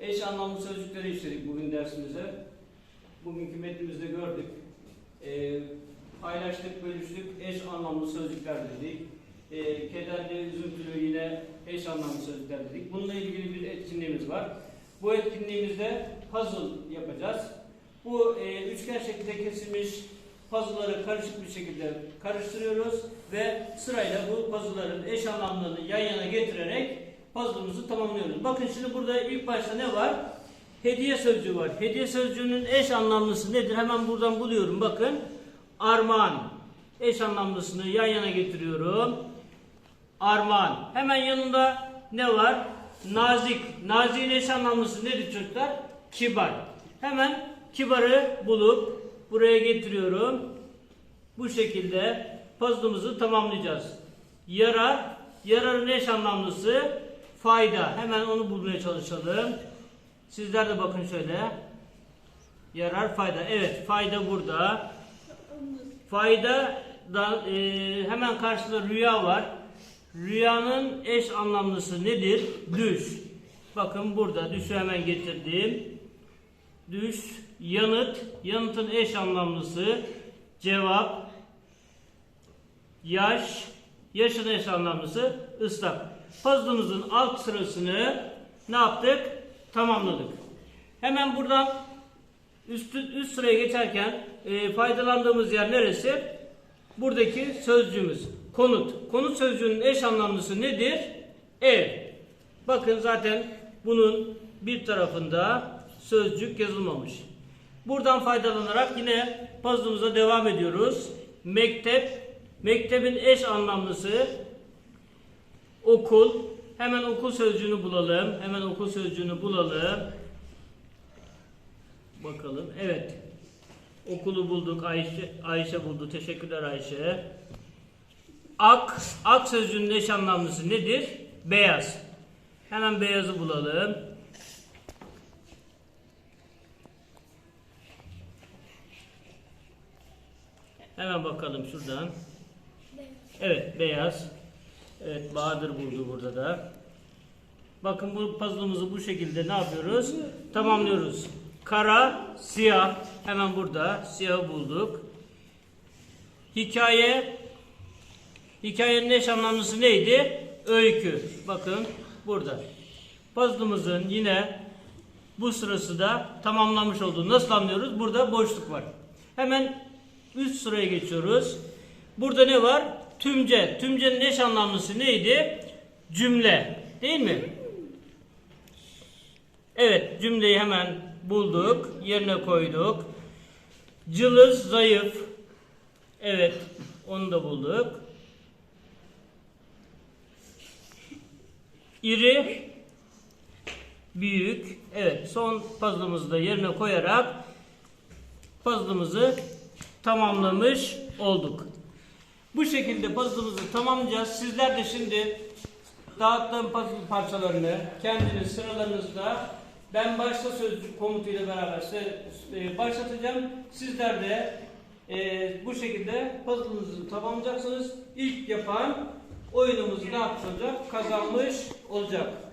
Eş anlamlı sözcükleri işledik bugün dersimize. Bugünkü metnimizde gördük. Ee, paylaştık, bölüştük, eş anlamlı sözcükler dedik. Ee, kederli, üzüntülü yine eş anlamlı sözcükler dedik. Bununla ilgili bir etkinliğimiz var. Bu etkinliğimizde puzzle yapacağız. Bu e, üçgen şekilde kesilmiş puzzle'ları karışık bir şekilde karıştırıyoruz ve sırayla bu puzzle'ların eş anlamlarını yan yana getirerek puzzle'ımızı tamamlıyoruz. Bakın şimdi burada ilk başta ne var? Hediye sözcüğü var. Hediye sözcüğünün eş anlamlısı nedir? Hemen buradan buluyorum. Bakın. Armağan. Eş anlamlısını yan yana getiriyorum. Armağan. Hemen yanında ne var? Nazik. Nazik'in eş anlamlısı nedir çocuklar? Kibar. Hemen kibarı bulup buraya getiriyorum. Bu şekilde puzzle'ımızı tamamlayacağız. Yarar. Yararın eş anlamlısı fayda. Hemen onu bulmaya çalışalım. Sizler de bakın şöyle. Yarar fayda. Evet fayda burada. Fayda da e, hemen karşıda rüya var. Rüyanın eş anlamlısı nedir? Düş. Bakın burada düşü hemen getirdim. Düş, yanıt, yanıtın eş anlamlısı cevap, yaş, yaşın eş anlamlısı ıslak. Puzzle'ımızın alt sırasını ne yaptık? Tamamladık. Hemen buradan üst, üst sıraya geçerken e, faydalandığımız yer neresi? Buradaki sözcüğümüz. Konut. Konut sözcüğünün eş anlamlısı nedir? Ev. Bakın zaten bunun bir tarafında sözcük yazılmamış. Buradan faydalanarak yine puzzle'ımıza devam ediyoruz. Mektep. Mektebin eş anlamlısı okul. Hemen okul sözcüğünü bulalım. Hemen okul sözcüğünü bulalım. Bakalım. Evet. Okulu bulduk. Ayşe, Ayşe buldu. Teşekkürler Ayşe. Ak. Ak sözcüğünün eş anlamlısı nedir? Beyaz. Hemen beyazı bulalım. Hemen bakalım şuradan. Evet beyaz. Evet Bahadır buldu burada da. Bakın bu puzzle'ımızı bu şekilde ne yapıyoruz? Tamamlıyoruz. Kara, siyah. Hemen burada siyahı bulduk. Hikaye. Hikayenin eş anlamlısı neydi? Öykü. Bakın burada. Puzzle'ımızın yine bu sırası da tamamlanmış olduğunu nasıl anlıyoruz? Burada boşluk var. Hemen üst sıraya geçiyoruz. Burada ne var? Tümce. Tümcenin eş anlamlısı neydi? Cümle. Değil mi? Evet cümleyi hemen bulduk. Yerine koyduk. Cılız, zayıf. Evet onu da bulduk. İri, büyük. Evet son puzzle'ımızı da yerine koyarak puzzle'ımızı tamamlamış olduk. Bu şekilde puzzle'ımızı tamamlayacağız. Sizler de şimdi dağıttığım puzzle parçalarını kendiniz sıralarınızda ben başta sözcük komutuyla beraber size e, başlatacağım. Sizler de e, bu şekilde puzzle'ınızı tamamlayacaksınız. İlk yapan oyunumuzu ne yapmış olacak? Kazanmış olacak.